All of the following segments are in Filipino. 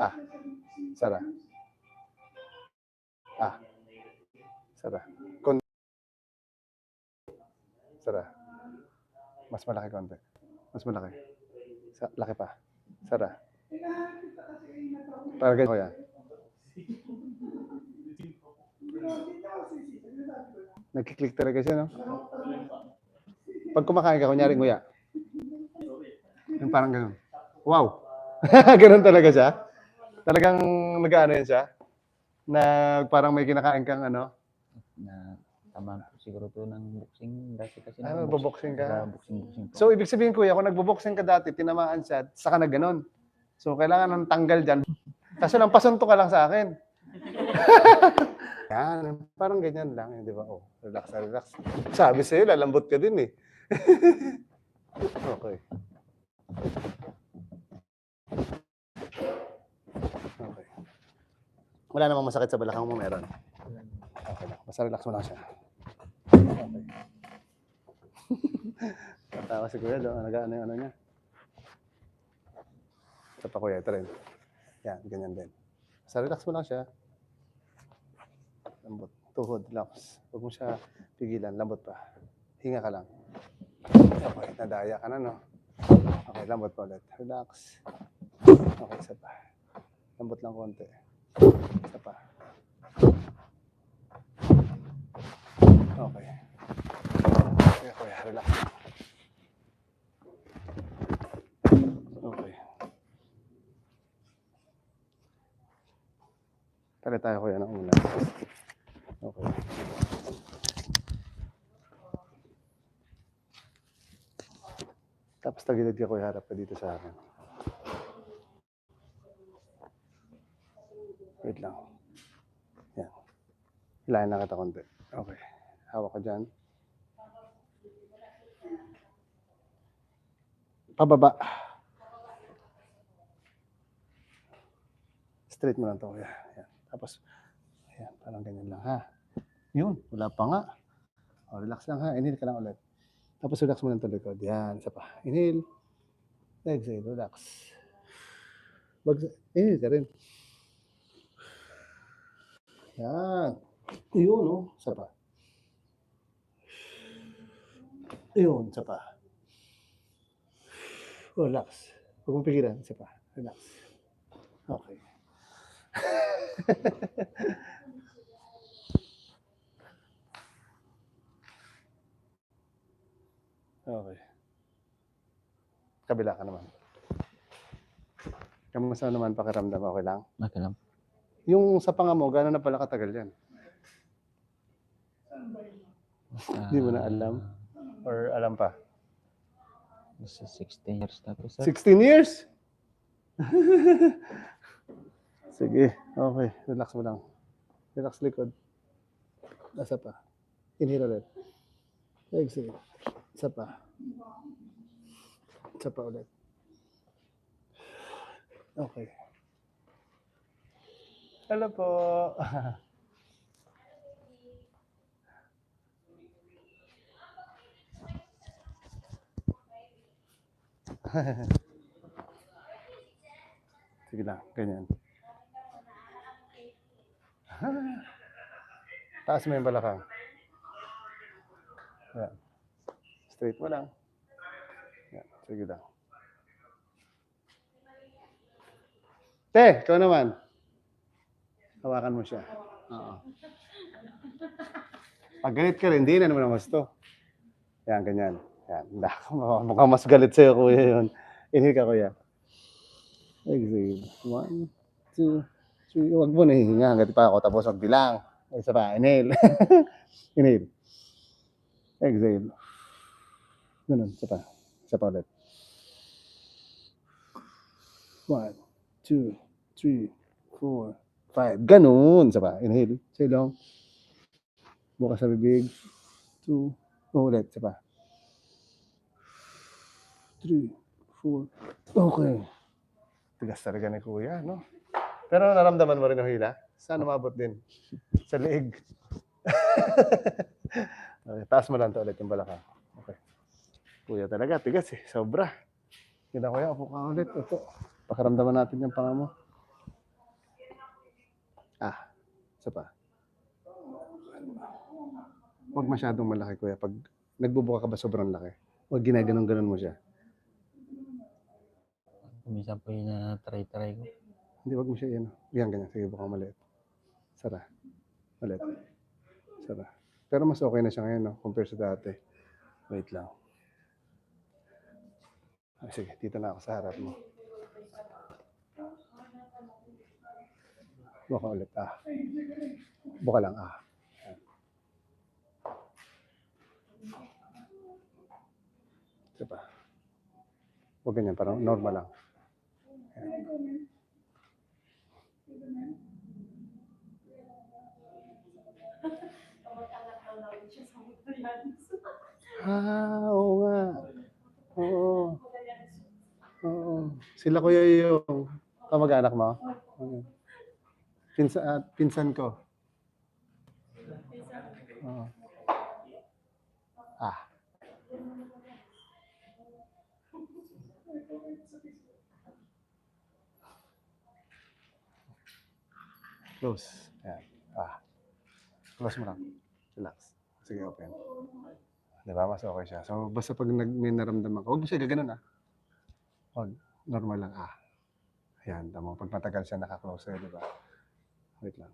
Ah. Sara. Ah. Sara. Kon Sara. Mas malaki konti. Mas malaki. Sa laki pa. Sara. Ganyan ko yan. Nagkiklik talaga siya, no? Pag kumakain ka, kunyari nguya. Yung parang ganun. Wow! ganun talaga siya. Talagang nag-ano yan siya. Na parang may kinakain kang ano. na tama siguro to ng boxing dati kasi Ah, nag-box- nagbo-boxing ka? nagbo-boxing boxing po. So, ibig sabihin, kuya, kung nagbo-boxing ka dati, tinamaan siya, saka na ganun. So, kailangan ng tanggal dyan. Kaso lang, pasunto ka lang sa akin. Yan, parang ganyan lang, eh, di ba? Oh, relax, relax. Sabi sa'yo, lalambot ka din eh. Okay. Wala namang masakit sa balakang mo, meron. Okay lang. Basta relax mo lang siya. Okay. Tatawa si Kuya doon. Nag-ano yung ano niya. Ito pa Kuya, ito rin. Yan, ganyan din. Basta relax mo lang siya. Lambot. Tuhod, relax. Huwag mo siya pigilan. Lambot pa. Hinga ka lang. Okay, nadaya ka na, no? Okay, lambot pa ulit. Relax. Okay, isa pa. Lambot lang konti. Isa pa. Okay. Okay, kuya, relax. Okay. Tali tayo kuya ng ulan. Okay. Tapos tagilid ka kuya, harap ka dito sa akin. Wait lang. Yan. Hilahin lang kita konti. Okay. Hawak ka dyan. Pababa. Straight mo lang to kuya. Yan. Tapos, ayan, parang ganyan lang ha. Yun, wala pa nga. O, relax lang ha. Inhale ka lang ulit. Tapos relax mo lang to likod. Yan, isa pa. Inhale. Exhale, relax. Bag, inhale ka rin. Yan. Yun, oh. Isa pa. Yun, isa pa. Relax. Huwag mong pigilan. Isa pa. Relax. Okay. okay. Kabila ka naman. Kamusta naman pakiramdam? Okay lang? Okay lang. Yung sa panga mo, gano'n na pala katagal yan? Hindi mo na alam? Or alam pa? Nasa 16 years na po, sir. 16 years? Sige, okay. Relax mo lang. Relax likod. Isa pa. Inhale ulit. Exhale. Isa pa. Isa pa ulit. Okay. Hello po. Sige lang, ganyan. Taas mo yung balakang. Yan. Straight mo lang. Yan. Sige lang. Te, ikaw naman. Hawakan mo siya. Oo. Pag galit ka rin, hindi na naman ang gusto. Yan, ganyan. Yan. Mukhang mas galit sa'yo, kuya, yun. Inhale ka, kuya. Exhale. One, two, three. Huwag mo nahihinga hanggat pa ako tapos magbilang. Isa pa. Inhale. Inhale. Exhale. Ganun. Isa pa. Isa pa ulit. One, two, three, four, five. Ganun. Isa pa. Inhale. Sa ilong. Bukas sa bibig. Two. Ulit. Isa pa. Three, four. Okay. Tigas talaga ni Kuya, no? Pero naramdaman mo rin ang hila? Saan umabot din? Sa leeg. okay, taas mo lang to ulit yung balakang. Okay. Kuya talaga, tigas eh. Sobra. Yun na kuya, upo ka ulit. Ito. Pakaramdaman natin yung panga mo. Ah, isa pa. Huwag masyadong malaki, kuya. Pag nagbubuka ka ba sobrang laki? Huwag ginaganon-ganon mo siya. Minsan po yun na try-try ko. Hindi, wag mo siya yan. Yan, ganyan. Sige, buka maliit. Sara. Maliit. Sara. Pero mas okay na siya ngayon, no? Compare sa dati. Wait lang. Ah, sige, dito na ako sa harap mo. Buka ulit. Ah. Buka lang. Ah. Pa. Huwag ganyan. Parang normal lang. Ah, oo nga. Oo. Oo. Sila kuya yung kamag-anak mo? Oo. Pinsa, ah, pinsan ko. Oo. Ah. Close. Yan. Ah. Close mo lang. Relax. Sige, open. Di ba? Mas okay siya. So, basta pag nag, may naramdaman ka, huwag mo siya gaganon ah. Huwag. Normal lang ah. Ayan, tama. Pag matagal siya nakaklose di ba? Wait lang.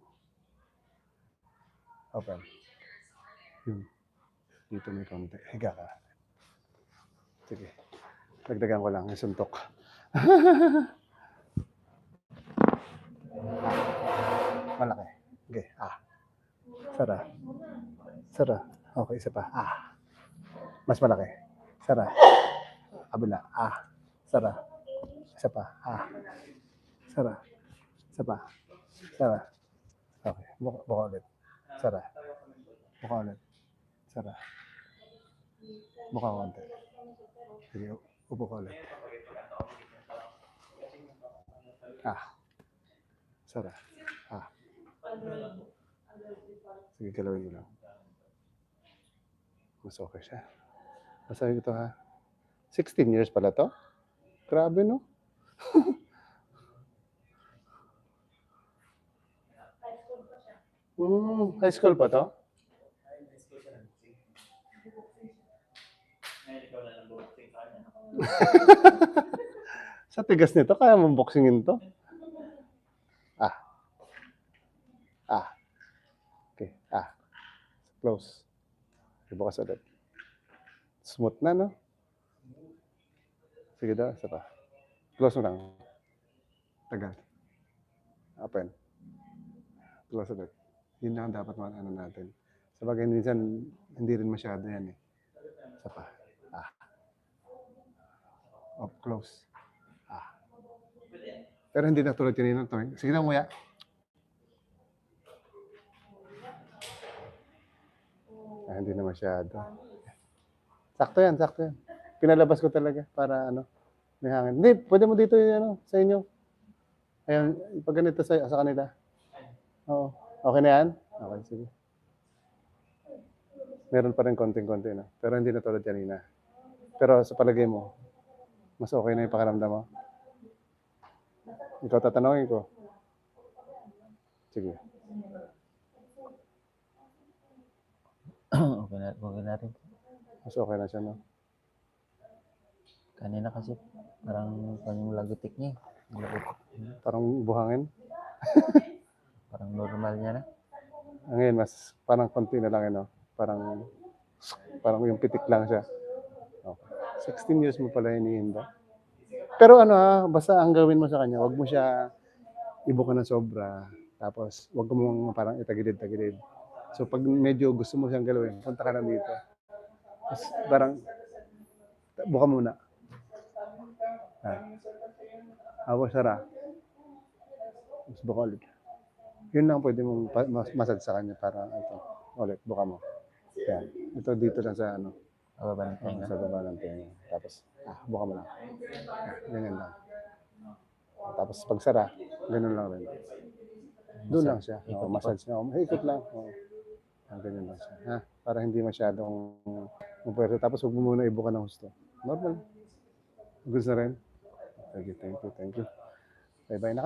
Open. Yun. Dito may konti. Higa ka. Sige. Dagdagan ko lang yung suntok. Malaki. Okay. Ah. Sara. Sara. Okay, isa pa. Ah. Mas malaki. Sara. Kabila. Ah. Sara. Isa pa. Ah. Sara. Isa pa. Sara. Okay. Buka ulit. Sara. Buka ulit. Sara. Buka konti. Sige, upo ka ulit. Ah. Sara. Sige, galawin mo lang. Mas okay siya. Masabi ko to ha. 16 years pala to? Grabe no? Mm, high school pa to? Sa tigas nito, kaya mong boxingin to? Ah. Ah. Okay. Ah. Close. Ibukas ulit. Smooth na, no? Sige daw, isa pa. Close mo lang. Tagal. Open. Close ulit. Yun lang ang dapat mga ano natin. Sa bagay, minsan, hindi rin masyado yan eh. Isa pa. Ah. Up close. Ah. Pero hindi na tulad kanina to. eh. Sige na, muya. Ah, hindi na masyado. Sakto yan, sakto yan. Pinalabas ko talaga para ano, may hangin. Hindi, pwede mo dito yung ano, sa inyo. Ayan, pag ganito sa, sa kanila. Oo. Okay na yan? Okay, sige. Meron pa rin konting-konti na. Pero hindi na tulad kanina. Pero sa palagay mo, mas okay na yung pakiramdam mo? Ikaw tatanungin ko. Sige. okay na, okay na rin. Mas okay na siya, no? Kanina kasi parang parang lagutik niya. eh. Lagutik. Parang buhangin. Parang normal niya na. Ah, Ngayon, mas parang konti na lang, eh, no? Parang, parang yung pitik lang siya. Okay. 16 years mo pala hinihinda. Pero ano ha, basta ang gawin mo sa kanya, wag mo siya ibuka ng sobra. Tapos, wag mo parang itagilid-tagilid. So, pag medyo gusto mo siyang galawin, punta ka na dito. Tapos, parang, buka muna. Ah. Awa, Sara. Mas buka ulit. Yun lang pwede mong masad sa kanya para ito. Ulit, buka mo. Yan. Ito dito lang sa ano, Mababa ng oh, tenga. sa baba ng tenga. Tapos, ah, buka mo lang. Yan, ganyan lang. Tapos pag sara, ganun lang rin. Doon lang siya. Oh, Ikot-ikot. massage niya. Oh, ikot lang. Oh. Ah, ganyan lang siya. Ha? Para hindi masyadong mapwersa. Tapos huwag mo muna ibuka ng husto. Normal. Gusto na rin? Thank you, thank you, thank you. Bye-bye na kami.